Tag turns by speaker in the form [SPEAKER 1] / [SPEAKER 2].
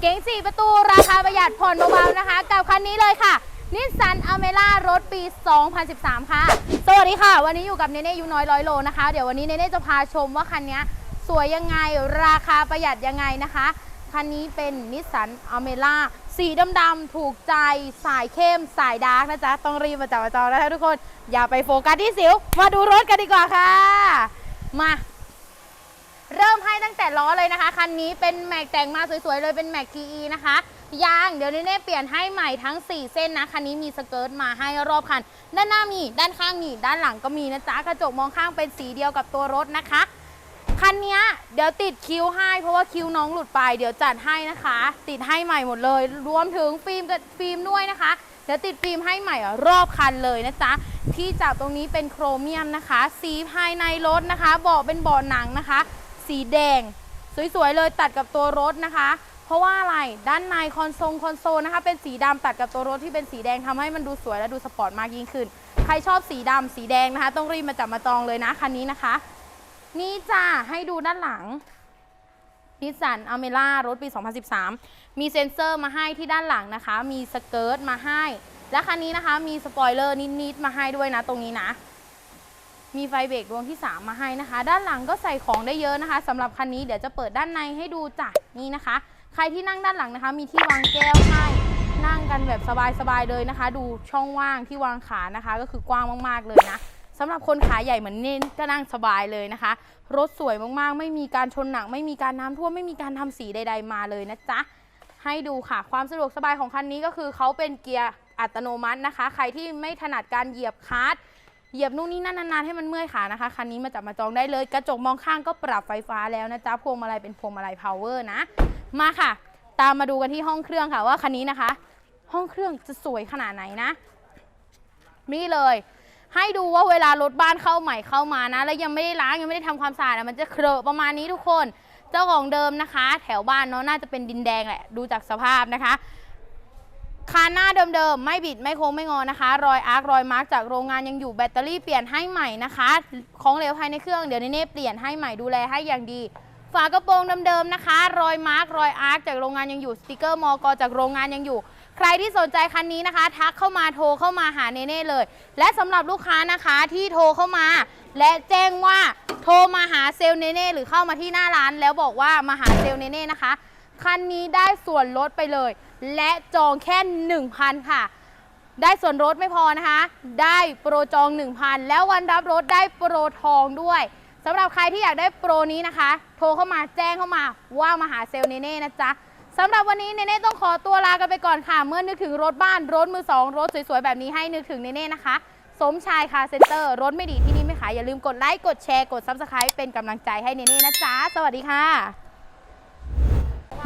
[SPEAKER 1] เก๋ง4 ประตูราคาประหยัดผ่อนเบาๆนะคะ กับคันนี้เลยค่ะนิสสันอเมร่ารถปี 2013 ค่ะ สวัสดีค่ะ วันนี้อยู่กับเนเน่ยูน้อยร้อยโลนะคะ เดี๋ยววันนี้เนเน่จะพาชมว่าคันนี้สวยยังไงราคาประหยัดยังไงนะคะ คันนี้เป็นนิสสันอเมร่าสีดำๆถูกใจสายเข้มสายดาร์กนะจ๊ะ ต้องรีบมาจับมาจองนะคะทุกคน อย่าไปโฟกัสที่สิว มาดูรถกันดีกว่าค่ะ มา เริ่มให้ตั้งแต่ล้อเลยนะคะ คันนี้เป็นแม็กแต่งมาสวยๆเลยเป็นแม็ก TE นะคะยางเดี๋ยวนี้เน่เปลี่ยนให้ใหม่ทั้ง 4 เส้นนะ คันนี้มีสเกิร์ตมาให้รอบคัน ด้านหน้ามี ด้านข้างมี ด้านหลังก็มีนะจ๊ะ กระจกมองข้างเป็นสีเดียวกับตัวรถนะคะ คันนี้เดี๋ยวติดคิ้วให้ เพราะว่าคิ้วน้องหลุดไป เดี๋ยวจัดให้นะคะ ติดให้ใหม่หมดเลย รวมถึงฟิล์มกับฟิล์มด้วยนะคะ เดี๋ยวติดฟิล์มให้ใหม่รอบคันเลยนะจ๊ะ ที่จับตรงนี้เป็นโครเมียมนะคะ สีภายในรถนะคะ เบาะเป็นเบาะหนังนะคะ สีแดง สวยๆเลยตัดกับตัวรถนะคะ เพราะว่าอะไรด้านในคอนโซลคอนโซลนะคะ เป็นสีดำตัดกับตัวรถที่เป็นสีแดงทำให้มันดูสวยและดูสปอร์ตมากยิ่งขึ้น ใครชอบสีดำสีแดงนะคะ ต้องรีบมาจับมาจองเลยนะคันนี้นะคะ นี่จ้าให้ดูด้านหลังนิสสันอเมร่ารถปี 2013 มีเซ็นเซอร์มาให้ที่ด้านหลังนะคะ มีสเกิร์ตมาให้ และคันนี้นะคะมีสปอยเลอร์นิดๆมาให้ด้วยนะตรงนี้นะ มีไฟเบรกดวงที่ 3 มาให้นะคะ ด้านหลังก็ใส่ของได้เยอะนะคะสำหรับคันนี้เดี๋ยวจะเปิดด้านในให้ดูจ้ะนี่นะคะ ใครที่นั่งด้านหลังนะคะ มีที่วางแก้วให้นั่งกันแบบสบายๆเลยนะคะ ดูช่องว่างที่วางขานะคะ ก็คือกว้างมากๆเลยนะสำหรับคนขาใหญ่เหมือนเน้นก็นั่งสบายเลยนะคะ รถสวยมากๆ ไม่มีการชนหนัก ไม่มีการน้ำท่วมไม่มีการทำสีใด ๆ มาเลยนะจ๊ะให้ดูค่ะความสะดวกสบายของคันนี้ก็คือเขาเป็นเกียร์อัตโนมัตินะคะ ใครที่ไม่ถนัดการเหยียบคลัตช์ เหยียบนู่นนี่นั่นนานๆให้มันเมื่อยขานะคะคันนี้มาจับมาจองได้เลย กระจกมองข้างก็ปรับไฟฟ้าแล้วนะจ๊ะพวงมาลัยเป็นพวงมาลัยพาวเวอร์นะ มาค่ะ ตามมาดูกันที่ห้องเครื่องค่ะว่าคันนี้นะคะ ห้องเครื่องจะสวยขนาดไหนนะนี่เลย ให้ดูว่าเวลารถบ้านเข้าใหม่เข้ามานะ แล้วยังไม่ได้ล้างยังไม่ได้ทำความสะอาดอะมันจะเครอะประมาณนี้ทุกคน เจ้าของเดิมนะคะ แถวบ้านเนาะน่าจะเป็นดินแดงแหละดูจากสภาพนะคะ คานหน้าเดิมๆ ไม่บิดไม่โค้งไม่งอนะคะ รอยอาร์ครอยมาร์กจากโรงงานยังอยู่แบตเตอรี่เปลี่ยนให้ใหม่นะคะ ของเหลวภายในเครื่องเดี๋ยวเน่เปลี่ยนให้ใหม่ดูแลให้อย่างดี ฝากระโปรงเดิมๆนะคะ รอยมาร์กรอยอาร์คจากโรงงานยังอยู่สติกเกอร์มอกจากโรงงานยังอยู่ ใครที่สนใจคันนี้นะคะ ทักเข้ามาโทรเข้ามาหาเนเน่เลย และสำหรับลูกค้านะคะที่โทรเข้ามา และแจ้งว่าโทรมาหาเซลเนเน่หรือเข้ามาที่หน้าร้าน แล้วบอกว่ามาหาเซลเนเน่นะคะ คันนี้ได้ส่วนลดไปเลย และจองแค่ 1,000 ค่ะ ได้ส่วนลดไม่พอนะคะ ได้โปรจอง 1,000 แล้ววันรับรถได้โปรทองด้วยสำหรับใครที่อยากได้โปรนี้นะคะ โทรเข้ามาแจ้งเข้ามาว่ามาหาเซลล์เนเน่นะจ๊ะสำหรับวันนี้เนเน่ต้องขอตัวลากันไปก่อนค่ะ เมื่อนึกถึงรถบ้าน รถมือสองรถสวยๆ แบบนี้ให้นึกถึงเนเน่นะคะ สมชายคาเซ็นเตอร์รถไม่ดีที่นี่ไม่ขายอย่าลืมกดไลค์กดแชร์กด Subscribe เป็นกำลังใจให้เนเน่นะจ๊ะ สวัสดีค่ะ